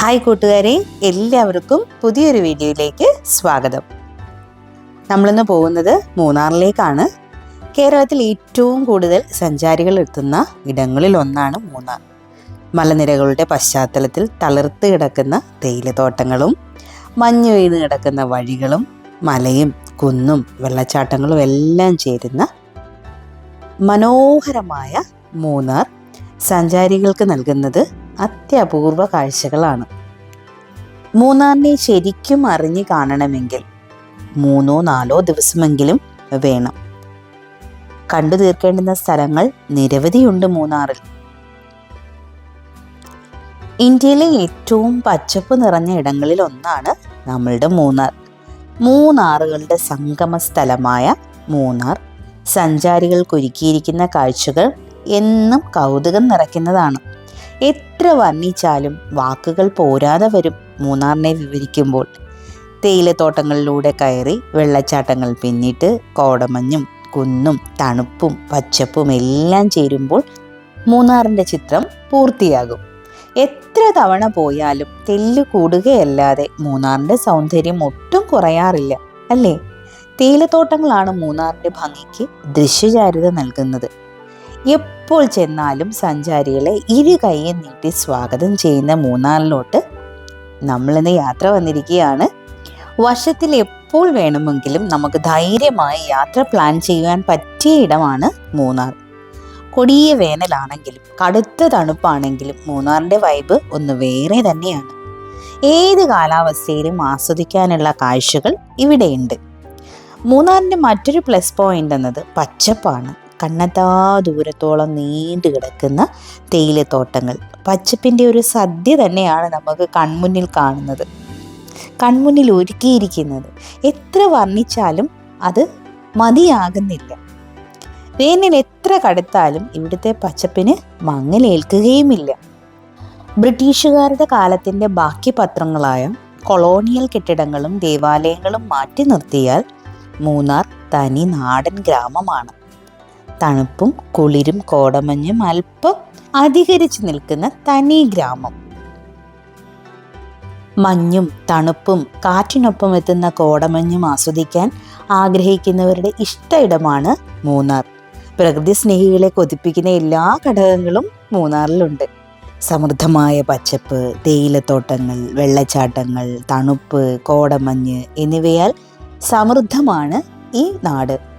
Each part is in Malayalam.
ഹായ് കൂട്ടുകാരെ എല്ലാവർക്കും പുതിയൊരു വീഡിയോയിലേക്ക് സ്വാഗതം. നമ്മളിന്ന് പോകുന്നത് മൂന്നാറിലേക്കാണ്. കേരളത്തിൽ ഏറ്റവും കൂടുതൽ സഞ്ചാരികൾ എത്തുന്ന ഇടങ്ങളിൽ ഒന്നാണ് മൂന്നാർ. മലനിരകളുടെ പശ്ചാത്തലത്തിൽ തളിർത്ത് കിടക്കുന്ന തേയിലത്തോട്ടങ്ങളും മഞ്ഞു വീണ് കിടക്കുന്ന വഴികളും മലയും കുന്നും വെള്ളച്ചാട്ടങ്ങളും എല്ലാം ചേരുന്ന മനോഹരമായ മൂന്നാർ സഞ്ചാരികൾക്ക് നൽകുന്നത് അത്യപൂർവ കാഴ്ചകളാണ്. മൂന്നാറിനെ ശരിക്കും അറിഞ്ഞു കാണണമെങ്കിൽ മൂന്നോ നാലോ ദിവസമെങ്കിലും വേണം. കണ്ടു തീർക്കേണ്ടുന്ന സ്ഥലങ്ങൾ നിരവധിയുണ്ട് മൂന്നാറിൽ. ഇന്ത്യയിലെ ഏറ്റവും പച്ചപ്പ് നിറഞ്ഞ ഇടങ്ങളിൽ ഒന്നാണ് നമ്മളുടെ മൂന്നാർ. മൂന്നാറുകളുടെ സംഗമ സ്ഥലമായ മൂന്നാർ. സഞ്ചാരികൾക്കൊരുക്കിയിരിക്കുന്ന കാഴ്ചകൾ എന്നും കൗതുകം നിറയ്ക്കുന്നതാണ്. എത്ര വർണിച്ചാലും വാക്കുകൾ പോരാതെ വരും മൂന്നാറിനെ വിവരിക്കുമ്പോൾ. തേയിലത്തോട്ടങ്ങളിലൂടെ കയറി വെള്ളച്ചാട്ടങ്ങൾ പിന്നിട്ട് കോടമഞ്ഞും കുന്നും തണുപ്പും പച്ചപ്പും എല്ലാം ചേരുമ്പോൾ മൂന്നാറിന്റെ ചിത്രം പൂർത്തിയാകും. എത്ര തവണ പോയാലും തെല്ല് കൂടുകയല്ലാതെ മൂന്നാറിന്റെ സൗന്ദര്യം ഒട്ടും കുറയാറില്ല അല്ലേ? തേയിലത്തോട്ടങ്ങളാണ് മൂന്നാറിന്റെ ഭംഗിക്ക് ദൃശ്യചാരുത നൽകുന്നത്. എപ്പോൾ ചെന്നാലും സഞ്ചാരികളെ ഇരു കൈയും നീട്ടി സ്വാഗതം ചെയ്യുന്ന മൂന്നാറിലോട്ട് നമ്മളിന്ന് യാത്ര വന്നിരിക്കുകയാണ്. വർഷത്തിൽ എപ്പോൾ വേണമെങ്കിലും നമുക്ക് ധൈര്യമായി യാത്ര പ്ലാൻ ചെയ്യാൻ പറ്റിയ ഇടമാണ് മൂന്നാർ. കൊടിയ വേനലാണെങ്കിലും കടുത്ത തണുപ്പാണെങ്കിലും മൂന്നാറിന്റെ വൈബ് ഒന്ന് വേറെ തന്നെയാണ്. ഏത് കാലാവസ്ഥയിലും ആസ്വദിക്കാനുള്ള കാഴ്ചകൾ ഇവിടെയുണ്ട്. മൂന്നാറിന്റെ മറ്റൊരു പ്ലസ് പോയിന്റ് എന്നത് പച്ചപ്പാണ്. കണ്ണെത്താ ദൂരത്തോളം നീണ്ടു കിടക്കുന്ന തേയിലത്തോട്ടങ്ങൾ. പച്ചപ്പിന്റെ ഒരു സദ്യ തന്നെയാണ് നമുക്ക് കൺമുന്നിൽ കാണുന്നത്. കൺമുന്നിൽ ഒരുക്കിയിരിക്കുന്നത്. എത്ര വർണിച്ചാലും അത് മതിയാകുന്നില്ല. വേനൽ എത്ര കടുത്താലും ഇവിടുത്തെ പച്ചപ്പിന് മങ്ങലേൽക്കുകയുമില്ല. ബ്രിട്ടീഷുകാരുടെ കാലത്തിന്റെ ബാക്കി പത്രങ്ങളായ കൊളോണിയൽ കെട്ടിടങ്ങളും ദേവാലയങ്ങളും മാറ്റി നിർത്തിയാൽ മൂന്നാർ തനി നാടൻ ഗ്രാമമാണ്. തണുപ്പും കുളിരും കോടമഞ്ഞും അല്പം അധികരിച്ചു നിൽക്കുന്ന തനി ഗ്രാമം. മഞ്ഞും തണുപ്പും കാറ്റിനൊപ്പം എത്തുന്ന കോടമഞ്ഞും ആസ്വദിക്കാൻ ആഗ്രഹിക്കുന്നവരുടെ ഇഷ്ട ഇടമാണ് മൂന്നാർ. പ്രകൃതി സ്നേഹികളെ കൊതിപ്പിക്കുന്ന എല്ലാ ഘടകങ്ങളും മൂന്നാറിലുണ്ട്. സമൃദ്ധമായ പച്ചപ്പ് തേയിലത്തോട്ടങ്ങൾ വെള്ളച്ചാട്ടങ്ങൾ തണുപ്പ് കോടമഞ്ഞ് എന്നിവയാൽ സമൃദ്ധമാണ് ഈ നാട്.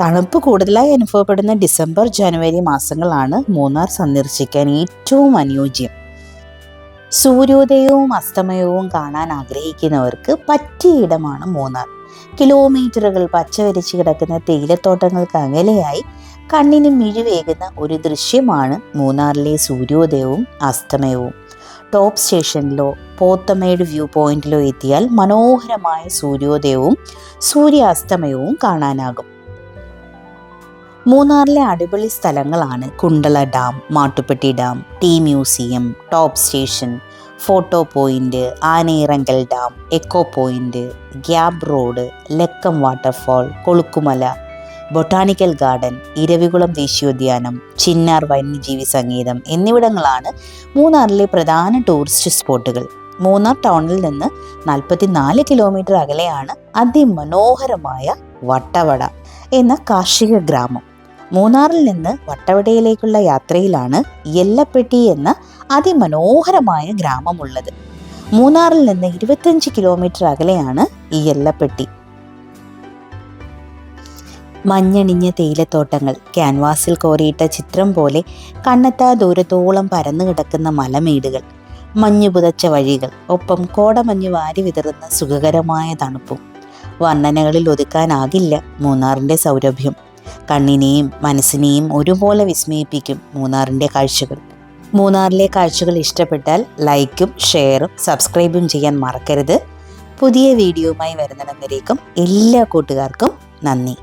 തണുപ്പ് കൂടുതലായി അനുഭവപ്പെടുന്ന ഡിസംബർ ജനുവരി മാസങ്ങളാണ് മൂന്നാർ സന്ദർശിക്കാൻ ഏറ്റവും അനുയോജ്യം. സൂര്യോദയവും അസ്തമയവും കാണാൻ ആഗ്രഹിക്കുന്നവർക്ക് പറ്റിയ ഇടമാണ് മൂന്നാർ. കിലോമീറ്ററുകൾ പച്ചവരിച്ച് കിടക്കുന്ന തേയിലത്തോട്ടങ്ങൾക്ക് അകലെയായി കണ്ണിന് മിഴിവേകുന്ന ഒരു ദൃശ്യമാണ് മൂന്നാറിലെ സൂര്യോദയവും അസ്തമയവും. ടോപ്പ് സ്റ്റേഷനിലോ പോത്തമേട് വ്യൂ പോയിന്റിലോ എത്തിയാൽ മനോഹരമായ സൂര്യോദയവും സൂര്യാസ്തമയവും കാണാനാകും. മൂന്നാറിലെ അടിപൊളി സ്ഥലങ്ങളാണ് Kundala dam Mattupetty dam tea museum top station photo point Anayirangal dam echo point gap road Lakkam waterfall Kolukkumalai botanical garden Eravikulam ദേശീയോദ്യാനം ചിന്നാർ വന്യജീവി സംഗീതം എന്നിവിടങ്ങളാണ് മൂന്നാറിലെ പ്രധാന ടൂറിസ്റ്റ് സ്പോട്ടുകൾ. മൂന്നാർ ടൗണിൽ നിന്ന് നാൽപ്പത്തിനാല് കിലോമീറ്റർ അകലെയാണ് അതിമനോഹരമായ വട്ടവട എന്ന കാർഷിക ഗ്രാമം. മൂന്നാറിൽ നിന്ന് വട്ടവടയിലേക്കുള്ള യാത്രയിലാണ് എല്ലപ്പെട്ടി എന്ന അതിമനോഹരമായ ഗ്രാമമുള്ളത്. മൂന്നാറിൽ നിന്ന് ഇരുപത്തിയഞ്ച് കിലോമീറ്റർ അകലെയാണ് ഈ എല്ലപ്പെട്ടി. മഞ്ഞണിഞ്ഞ തേയിലത്തോട്ടങ്ങൾ ക്യാൻവാസിൽ കോറിയിട്ട ചിത്രം പോലെ കണ്ണെത്താ ദൂരത്തോളം പരന്നു കിടക്കുന്ന മലമേടുകൾ മഞ്ഞു പുതച്ച വഴികൾ ഒപ്പം കോടമഞ്ഞ് വാരി വിതറുന്ന സുഖകരമായ തണുപ്പും. വർണനകളിൽ ഒതുക്കാനാകില്ല മൂന്നാറിന്റെ സൗരഭ്യം. കണ്ണിനെയും മനസ്സിനെയും ഒരുപോലെ വിസ്മയിപ്പിക്കും മൂന്നാറിന്റെ കാഴ്ചകൾ. മൂന്നാറിലെ കാഴ്ചകൾ ഇഷ്ടപ്പെട്ടാൽ ലൈക്കും ഷെയറും സബ്സ്ക്രൈബും ചെയ്യാൻ മറക്കരുത്. പുതിയ വീഡിയോയുമായി വരുന്നിടം വരേക്കും എല്ലാ കൂട്ടുകാർക്കും നന്ദി.